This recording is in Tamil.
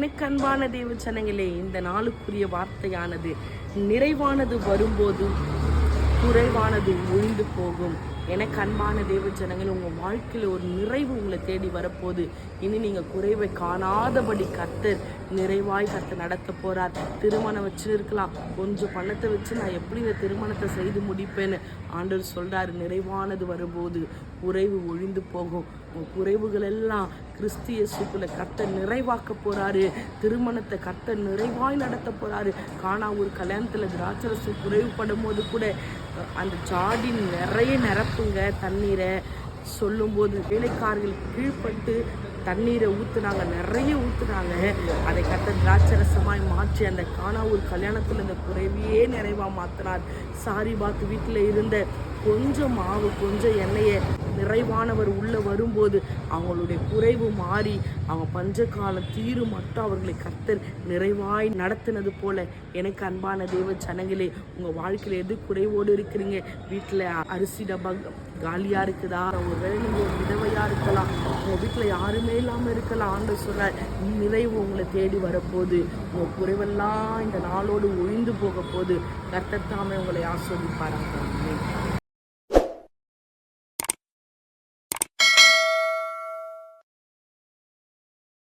எனக்கு அன்பான தேவ ஜனங்களே இந்த நாளுக்குரிய வார்த்தையானது நிறைவானது வரும்போது குறைவானது ஒழிந்து போகும். எனக்கு அன்பான தேவ ஜனங்கள் உங்கள் வாழ்க்கையில் ஒரு நிறைவு உங்களை தேடி வரப்போகுது. இனி நீங்கள் குறைவை காணாதபடி கத்தர் நிறைவாய் கர்த்தர் நடத்த போகிறார் திருமணம் வச்சுருக்கலாம் கொஞ்சம் பணத்தை வச்சு நான் எப்படி இந்த திருமணத்தை செய்து முடிப்பேன்னு ஆண்டவர் சொல்கிறார் நிறைவானது வரும்போது குறைவு ஒழிந்து போகும். குறைவுகள் எல்லாம் கிறிஸ்து இயேசுக்குள்ள கர்த்தர் நிறைவாக்க போறாரு. திருமணத்தை கர்த்தர் நிறைவாய் நடத்த போறாரு. காணா ஒரு கல்யாணத்தில் திராட்சரசு குறைவுபடும் போது கூட அந்த ஜாடி நிறைய நிரப்புங்க தண்ணீரை. சொல்லும்போது வேலைக்காரர்கள் கீழ்ப்பட்டு தண்ணீரை ஊற்றுனாங்க நிறைய ஊற்றுனாங்க அதை கட்ட திராட்சரசமாய் மாற்றி அந்த காணாவூர் கல்யாணத்தில் இந்த குறைவையே நிறைவாக மாற்றினார் சாரி பாத்து வீட்டில் இருந்த கொஞ்சம் மாவு கொஞ்சம் எண்ணெயை நிறைவானவர் உள்ளே வரும்போது அவங்களுடைய குறைவு மாறி அவங்க பஞ்சகாலம் தீரு மட்டும் அவர்களை கர்த்தர் நிறைவாய் நடத்தினது போல எனக்கு அன்பான தேவ ஜனங்களே உங்கள் வாழ்க்கையில் எது குறைவோடு இருக்கிறீங்க? வீட்டில் அரிசி டப்பா காலியாக இருக்குதா? ஒருவேளை நீங்க ஒரு விதவையா இருக்கலாம். உங்கள் வீட்டில் யாருமே இல்லாமல் இருக்கலாம். ஆண்டு சொல்ற நிறைவு உங்களை தேடி வரப்போகுது. உங்கள் குறைவெல்லாம் இந்த நாளோடு ஒழிந்து போக போது கர்த்தர் உங்களை ஆஸ்வதிப்பாராங்க